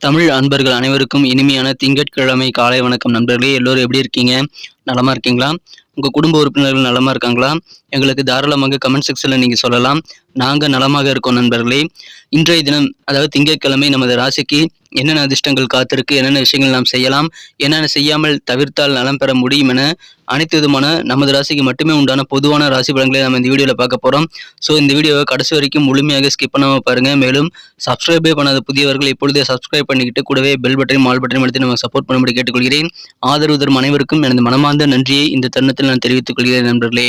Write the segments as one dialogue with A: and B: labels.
A: தமிழ் அன்பர்கள் அனைவருக்கும் இனிமையான திங்கட்கிழமை காலை வணக்கம் நண்பர்களே எல்லோரும் எப்படி இருக்கீங்க? நலமா இருக்கீங்களா? உங்க குடும்ப உறுப்பினர்கள் நலமா இருக்காங்களா? எங்களுக்கு தாராளமாக கமெண்ட் செக்ஷன்ல நீங்க சொல்லலாம். நாங்க நலமாக இருக்கோம் நண்பர்களே. இன்றைய தினம் அதாவது திங்கட்கிழமை நமது ராசிக்கு என்னென்ன அதிர்ஷ்டங்கள் காத்திருக்கு என்னென்ன விஷயங்கள் நாம் செய்யலாம் என்னென்ன செய்யாமல் தவிர்த்தால் நலம் பெற முடியும் என அனைத்து விதமான நமது ராசிக்கு மட்டுமே உண்டான பொதுவான ராசி பலன்களை நம்ம இந்த வீடியோவில் பார்க்க போகிறோம் ஸோ இந்த வீடியோவை கடைசி வரைக்கும் முழுமையாக ஸ்கிப் பண்ணாமல் பாருங்க. மேலும் சப்ஸ்கிரைபே பண்ணாத புதியவர்கள் இப்பொழுதே சப்ஸ்கிரைப் பண்ணிக்கிட்டு கூடவே பெல் பட்டனையும் ஆல் பட்டனையும் எடுத்து நம்ம சப்போர்ட் பண்ணும்படி கேட்டுக்கொள்கிறேன். ஆதரவு தரும் அனைவருக்கும் எனது மனமார்ந்த நன்றியை இந்த தருணத்தில் நான் தெரிவித்துக் கொள்கிறேன் நண்பர்களே.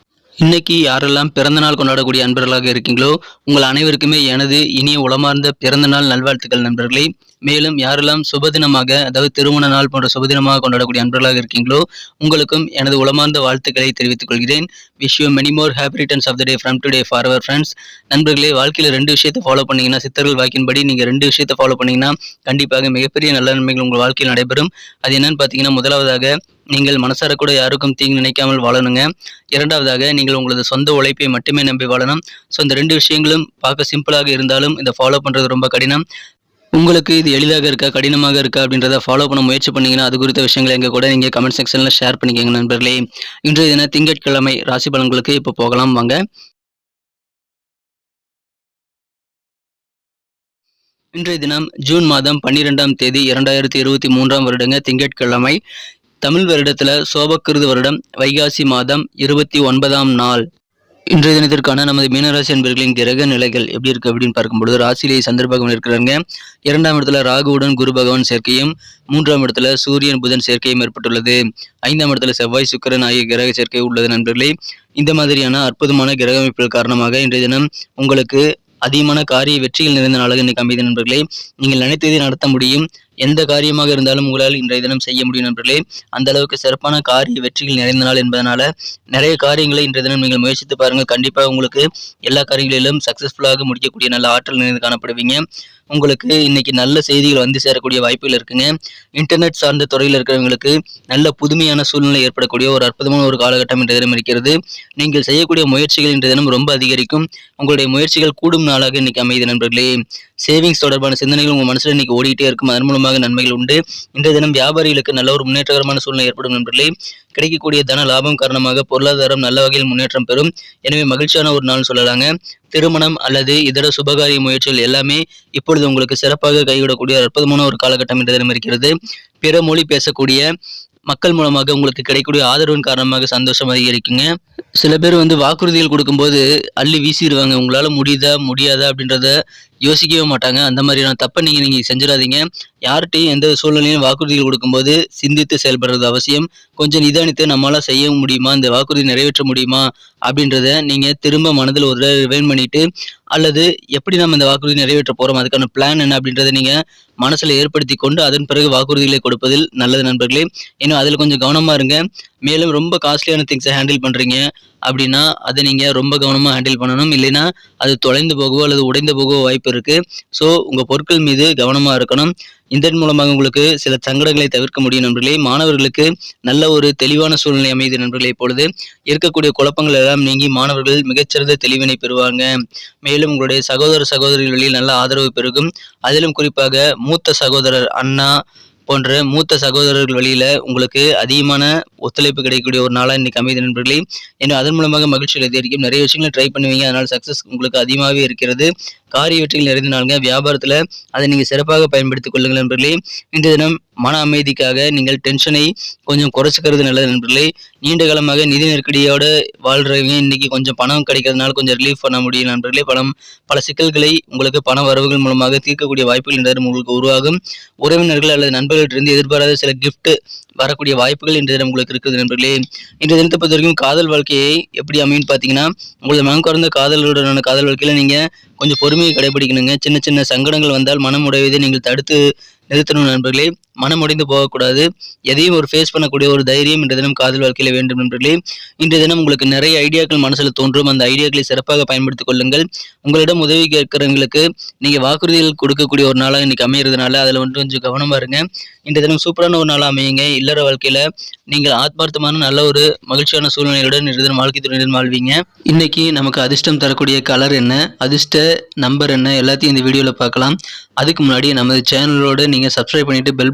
A: இன்னைக்கு யாரெல்லாம் பிறந்த நாள் கொண்டாடக்கூடிய அன்பர்களாக இருக்கீங்களோ உங்கள் அனைவருக்குமே எனது இனிய உளமார்ந்த பிறந்த நாள் நல்வாழ்த்துக்கள் நண்பர்களே. மேலும் யாரெல்லாம் சுபதினமாக அதாவது திருமண நாள் போன்ற சுபதினமாக கொண்டாடக்கூடிய அன்பர்களாக இருக்கீங்களோ உங்களுக்கும் எனது உளமார்ந்த வாழ்த்துக்களை தெரிவித்துக் கொள்கிறேன். Wish you many more happy returns of the day from today for our friends நண்பர்களே வாழ்க்கையில் ரெண்டு விஷயத்தை ஃபாலோ பண்ணீங்கன்னா சித்தர்கள் வாக்கின்படி நீங்கள் ரெண்டு விஷயத்தை ஃபாலோ பண்ணீங்கன்னா கண்டிப்பாக மிகப்பெரிய நல்ல நன்மைகள் உங்கள் வாழ்க்கையில் நடைபெறும். அது என்னன்னு பார்த்தீங்கன்னா முதலாவதாக நீங்கள் மனசார கூட யாருக்கும் தீங்கு நினைக்காமல் வாழணுங்க. இரண்டாவதாக நீங்கள் உங்களது சொந்த உழைப்பை மட்டுமே நம்பி வாழணும். ஸோ இந்த ரெண்டு விஷயங்களும் பார்க்க சிம்பிளாக இருந்தாலும் இதை ஃபாலோ பண்ணுறது ரொம்ப கடினம். உங்களுக்கு இது எளிதாக இருக்கா கடினமாக இருக்கா அப்படின்றத ஃபாலோ பண்ண முயற்சி பண்ணீங்கன்னா அது குறித்த விஷயங்களை எங்க கூட நீங்கள் கமெண்ட் செக்ஷனில் ஷேர் பண்ணிக்கோங்க நண்பர்களே. இன்றைய தின திங்கட்கிழமை ராசி பலன்களுக்கு இப்போ போகலாம் வாங்க. இன்றைய தினம் ஜூன் மாதம் பன்னிரெண்டாம் தேதி இரண்டாயிரத்தி இருபத்தி மூன்றாம் வருடங்க திங்கட்கிழமை. தமிழ் வருடத்தில் சோபக்கிருது வருடம் வைகாசி மாதம் இருபத்தி ஒன்பதாம் நாள். இன்றைய தினத்திற்கான நமது மீனராசி அன்பர்களின் கிரக நிலைகள் எப்படி இருக்கு அப்படின்னு பார்க்கும்பொழுது ராசியிலேயே சந்திரபாகம் இருக்கிறாங்க இரண்டாம் இடத்துல ராகுவுடன் குரு பகவான் சேர்க்கையும் மூன்றாம் இடத்துல சூரியன் புதன் சேர்க்கையும் ஏற்பட்டுள்ளது. ஐந்தாம் இடத்துல செவ்வாய் சுக்கரன் ஆகிய கிரக சேர்க்கை உள்ளது நண்பர்களே. இந்த மாதிரியான அற்புதமான கிரக அமைப்புகள் காரணமாக இன்றைய தினம் உங்களுக்கு அதிகமான காரிய வெற்றிகள் நிறைந்த நாளாக இன்னைக்கு அமைதி நண்பர்களே. நீங்கள் நினைத்ததை நடத்த முடியும். எந்த காரியமாக இருந்தாலும் உங்களால் இன்றைய தினம் செய்ய முடியும் நண்பர்களே. அந்த அளவுக்கு சிறப்பான காரிய வெற்றிகள் நிறைந்த நாள் என்பதனால நிறைய காரியங்களை இன்றைய தினம் நீங்கள் முயற்சித்து பாருங்கள். கண்டிப்பாக உங்களுக்கு எல்லா காரியங்களிலும் சக்சஸ்ஃபுல்லாக முடிக்கக்கூடிய நல்ல ஆற்றல் நிறைந்து காணப்படுவீங்க. உங்களுக்கு இன்னைக்கு நல்ல செய்திகள் வந்து சேரக்கூடிய வாய்ப்புகள் இருக்குங்க. இன்டர்நெட் சார்ந்த துறையில் இருக்கிறவங்களுக்கு நல்ல புதுமையான சூழ்நிலை ஏற்படக்கூடிய ஒரு அற்புதமான ஒரு காலகட்டம் இன்றைய தினம் இருக்கிறது. நீங்கள் செய்யக்கூடிய முயற்சிகள் இன்றைய தினம் ரொம்ப அதிகரிக்கும். உங்களுடைய முயற்சிகள் கூடும் நாளாக இன்னைக்கு அமைதி நண்பர்களே. சேவிங்ஸ் தொடர்பான சிந்தனைகள் உங்கள் மனசில் இன்னைக்கு ஓடிட்டே இருக்கும். அதன் மூலமாக நன்மைகள் உண்டு. இன்றைய தினம் வியாபாரிகளுக்கு நல்ல ஒரு முன்னேற்றகரமான சூழ்நிலை ஏற்படும் நண்பர்களே கிடைக்கக்கூடிய தன லாபம் காரணமாக பொருளாதாரம் நல்ல வகையில் முன்னேற்றம் பெறும். எனவே மகிழ்ச்சியான ஒரு நாள் சொல்லலாங்க. திருமணம் அல்லது இதர சுபகாரிய முயற்சிகள் எல்லாமே இப்பொழுது உங்களுக்கு சிறப்பாக கைவிடக்கூடிய அற்புதமான ஒரு காலகட்டம் இன்றைய தினம் இருக்கிறது. பிற மொழி பேசக்கூடிய மக்கள் மூலமாக உங்களுக்கு கிடைக்கக்கூடிய ஆதரவின் காரணமாக சந்தோஷம் அதிகரிக்குங்க சில பேர் வந்து வாக்குறுதிகள் கொடுக்கும்போது அள்ளி வீசிடுவாங்க. உங்களால் முடியுதா முடியாதா அப்படின்றத யோசிக்கவே மாட்டாங்க. அந்த மாதிரியான தப்பை நீங்கள் நீங்கள் செஞ்சிடாதீங்க. யார்கிட்டையும் எந்த சூழ்நிலையும் வாக்குறுதிகள் கொடுக்கும்போது சிந்தித்து செயல்படுறது அவசியம். கொஞ்சம் நிதானித்து நம்மளால் செய்ய முடியுமா? இந்த வாக்குறுதி நிறைவேற்ற முடியுமா? அப்படின்றத நீங்கள் திரும்ப மனதில் ஒரு ரிவைன் பண்ணிவிட்டு அல்லது எப்படி நம்ம இந்த வாக்குறுதி நிறைவேற்ற போகிறோம் அதுக்கான பிளான் என்ன? அப்படின்றத நீங்கள் மனசில் ஏற்படுத்தி கொண்டு அதன் பிறகு வாக்குறுதிகளை கொடுப்பதில் நல்லது நண்பர்களே. இன்னும் அதில் கொஞ்சம் கவனமாக இருங்க. மேலும் ரொம்ப காஸ்ட்லியான திங்ஸை ஹேண்டில் பண்ணுறீங்க அப்படின்னா அதை நீங்கள் ரொம்ப கவனமாக ஹேண்டில் பண்ணணும். இல்லைன்னா அது தொலைந்து போகவோ அல்லது உடைந்து போகவோ வாய்ப்பு இருக்குது ஸோ உங்கள் பொருட்கள் மீது கவனமாக இருக்கணும். இதன் மூலமாக உங்களுக்கு சில சங்கடங்களை தவிர்க்க முடியும் நண்பர்களே. மாணவர்களுக்கு நல்ல ஒரு தெளிவான சூழ்நிலை அமைது நண்பர்களே இப்பொழுது. இருக்கக்கூடிய குழப்பங்கள் எல்லாம் நீங்கி மாணவர்கள் மிகச்சிறந்த தெளிவினை பெறுவாங்க. மேலும் உங்களுடைய சகோதர சகோதரிகள் வழியில் நல்ல ஆதரவு பெருகும். அதிலும் குறிப்பாக மூத்த சகோதரர் அண்ணா போன்ற மூத்த சகோதரர்கள் வழியில் உங்களுக்கு அதிகமான ஒத்துழைப்பு கிடைக்கக்கூடிய ஒரு நாளாக இன்றைக்கி அமைதி நண்பர்களே. ஏன்னா அதன் மூலமாக மகிழ்ச்சிகள் அதிகரிக்கும். நிறைய விஷயங்களை ட்ரை பண்ணுவீங்க. அதனால் சக்ஸஸ் உங்களுக்கு அதிகமாகவே இருக்கிறது. காரிய வெற்றிகள் நிறைந்த நாளுங்க வியாபாரத்தில் அதை நீங்கள் சிறப்பாக பயன்படுத்திக் கொள்ளுங்கள் நண்பர்களே. இந்த தினம் மன அமைதிக்காக நீங்கள் டென்ஷனை கொஞ்சம் குறைச்சிக்கிறது நல்லது நண்பர்களே. நீண்ட காலமாக நிதி நெருக்கடியோடு வாழ்றவங்க இன்னைக்கு கொஞ்சம் பணம் கிடைக்கிறதுனால கொஞ்சம் ரிலீஃப் பண்ண முடியும் நண்பர்களே. பணம் பல சிக்கல்களை உங்களுக்கு பண வரவுகள் மூலமாக தீர்க்கக்கூடிய வாய்ப்புகள் இன்றைய உங்களுக்கு உருவாகும். உறவினர்கள் அல்லது நண்பர்களிடமிருந்து எதிர்பாராத சில கிஃப்ட் வரக்கூடிய வாய்ப்புகள் இன்றைய தினம் உங்களுக்கு இருக்குது நண்பர்களே. இன்றைய தினத்தை பொறுத்த வரைக்கும் காதல் வாழ்க்கையை எப்படி அமையும் பார்த்தீங்கன்னா உங்களது மனம் குறைந்த காதலுடனான காதல் வாழ்க்கையில் நீங்கள் கொஞ்சம் பொறுமையை கடைபிடிக்கணுங்க. சின்ன சின்ன சங்கடங்கள் வந்தால் மனம் உடைவதை நீங்கள் தடுத்து நிறுத்தணும் நண்பர்களே. மனம் உடைந்து போகக்கூடாது. எதையும் ஒரு ஃபேஸ் பண்ணக்கூடிய ஒரு தைரியம் இன்றைய தினம் காதல் வாழ்க்கையில் வேண்டும் நண்பர்களே. இன்றைய தினம் உங்களுக்கு நிறைய ஐடியாக்கள் மனசில் தோன்றும். அந்த ஐடியாக்களை சிறப்பாக பயன்படுத்திக் கொள்ளுங்கள். உங்களிடம் உதவி கேட்கிறவங்களுக்கு நீங்கள் வாக்குறுதிகள் கொடுக்கக்கூடிய ஒரு நாளாக இன்னைக்கு அமையிறதுனால அதில் வந்து கொஞ்சம் கவனமாக இருங்க. இன்றைய தினம் சூப்பரான ஒரு நாளாக அமையுங்க. இல்லற வாழ்க்கையில் நீங்கள் ஆத்மார்த்தமான நல்ல ஒரு மகிழ்ச்சியான சூழ்நிலையுடன் இன்றைய தினம் வாழ்க்கை துணையுடன் வாழ்வீங்க. இன்னைக்கு நமக்கு அதிர்ஷ்டம் தரக்கூடிய கலர் என்ன? அதிர்ஷ்ட நம்பர் என்ன? எல்லாத்தையும் இந்த வீடியோவில் பார்க்கலாம். அதுக்கு முன்னாடி நமது சேனலோட நீங்கள் சப்ஸ்கிரைப் பண்ணிட்டு பெல்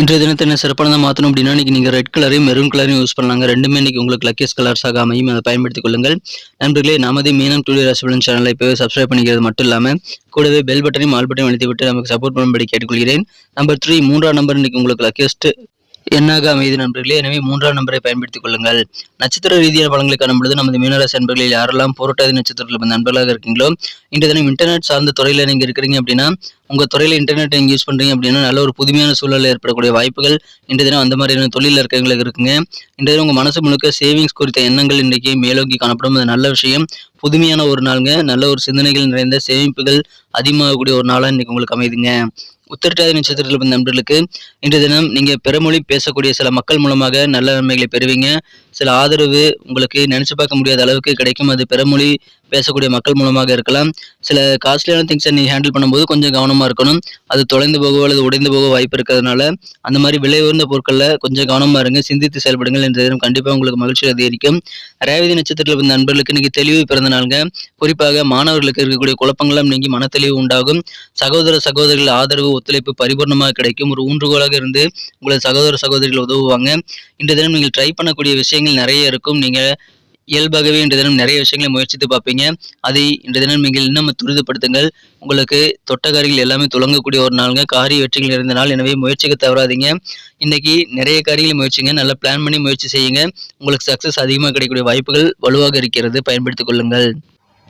A: இன்றைய தினத்தை என்ன சிறப்பானதாக மாற்றணும் அப்படின்னா இன்றைக்கி நீங்கள் ரெட் கலரையும் மெரூன் கலரையும் யூஸ் பண்ணலாங்க. ரெண்டுமே இன்றைக்கி உங்களுக்கு லக்கியஸ் கலர்ஸாக அமையும். அதை பயன்படுத்திக் கொள்ளுங்கள். நண்பர்களே நமது மீனம் டூலி ராசிபலன் சேனலை இப்போவே சப்ஸ்கிரைப் பண்ணிக்கிறது மட்டும் இல்லாமல் கூடவே பெல் பட்டனையும் ஆல் பட்டனையும் அழுத்தி விட்டு நமக்கு சப்போர்ட் பண்ணும்படி கேட்டுக்கொள்கிறேன். நம்பர் த்ரீ மூன்றாம் நம்பர் இன்றைக்கி உங்களுக்கு லக்கியஸ்ட் எண்ணாக அமைதி நண்பர்களே? எனவே மூன்றாம் நம்பரை பயன்படுத்திக் கொள்ளுங்கள். நட்சத்திர ரீதியான பலன்களை காணும் பொழுது நமது மீனராசி நண்பர்களில் யாரெல்லாம் போராட்டாதி நட்சத்திரத்தில் நண்பர்களாக இருக்கீங்களோ இன்றைய தினம் இன்டர்நெட் சார்ந்த துறையில் நீங்கள் இருக்கிறீங்க அப்படின்னா உங்கள் துறையில் இன்டர்நெட் நீங்கள் யூஸ் பண்ணுறீங்க அப்படின்னா நல்ல ஒரு புதுமையான சூழலில் ஏற்படக்கூடிய வாய்ப்புகள் இன்றைய தினம் அந்த மாதிரியான தொழிலில் இருக்கிறவங்களுக்கு இருக்குங்க. இன்றைய தினம் உங்கள் மனசு முழுக்க சேவிங்ஸ் குறித்த எண்ணங்கள் இன்றைக்கு மேலோக்கி காணப்படும். அது நல்ல விஷயம். புதுமையான ஒரு நாளுங்க. நல்ல ஒரு சிந்தனைகள் நிறைந்த சேமிப்புகள் அதிகமாகக்கூடிய ஒரு நாளாக இன்றைக்கி உங்களுக்கு அமைதுங்க. உத்திரட்டாதி நட்சத்திரத்தில் பிறந்த நண்பர்களுக்கு இன்று தினம் நீங்கள் பிறமொழி பேசக்கூடிய சில மக்கள் மூலமாக நல்ல நன்மைகளை பெறுவீங்க. சில ஆதரவு உங்களுக்கு நினச்சி பார்க்க முடியாத அளவுக்கு கிடைக்கும். அது பிறமொழி பேசக்கூடிய மக்கள் மூலமாக இருக்கலாம். சில காஸ்ட்லியான திங்ஸை நீங்கள் ஹேண்டில் பண்ணும்போது கொஞ்சம் கவனமாக இருக்கணும். அது தொலைந்து போகவோ அல்லது உடைந்து போக வாய்ப்பு இருக்கிறதுனால அந்த மாதிரி விலை உயர்ந்த பொருட்களில் கொஞ்சம் கவனமாக இருங்க. சிந்தித்து செயல்படுங்கள் என்ற தினம் கண்டிப்பாக உங்களுக்கு மகிழ்ச்சி அதிகரிக்கும். ரேவதி நட்சத்திரத்தில் வந்த நண்பர்களுக்கு இன்னைக்கு தெளிவு பிறந்த நாளுங்க. குறிப்பாக மாணவர்களுக்கு இருக்கக்கூடிய குழப்பங்களும் நீங்கி மனத்தெளிவு உண்டாகும். சகோதர சகோதரிகள் ஆதரவு ஒத்துழைப்பு பரிபூர்ணமாக கிடைக்கும். ஒரு ஊன்றுகோலாக இருந்து உங்களது சகோதர சகோதரிகள் உதவுவாங்க. இந்த தினம் நீங்கள் ட்ரை பண்ணக்கூடிய விஷயங்கள் நிறைய இருக்கும். நீங்கள் இயல்பாகவே இன்றைய தினம் நிறைய விஷயங்களை முயற்சித்து பார்ப்பீங்க. அதை இன்று தினம் நீங்கள் இன்னும் துரிதப்படுத்துங்கள். உங்களுக்கு தொட்டக்காரிகள் எல்லாமே துளங்கக்கூடிய ஒரு நாளுங்க. காரிய வெற்றிகள் இருந்த நாள். எனவே முயற்சிக்க தவறாதீங்க. இன்னைக்கு நிறைய காரியங்களை முயற்சிங்க. நல்லா பிளான் பண்ணி முயற்சி செய்யுங்க. உங்களுக்கு சக்ஸஸ் அதிகமாக கிடைக்கக்கூடிய வாய்ப்புகள் வலுவாக இருக்கிறது. பயன்படுத்திக் கொள்ளுங்கள்.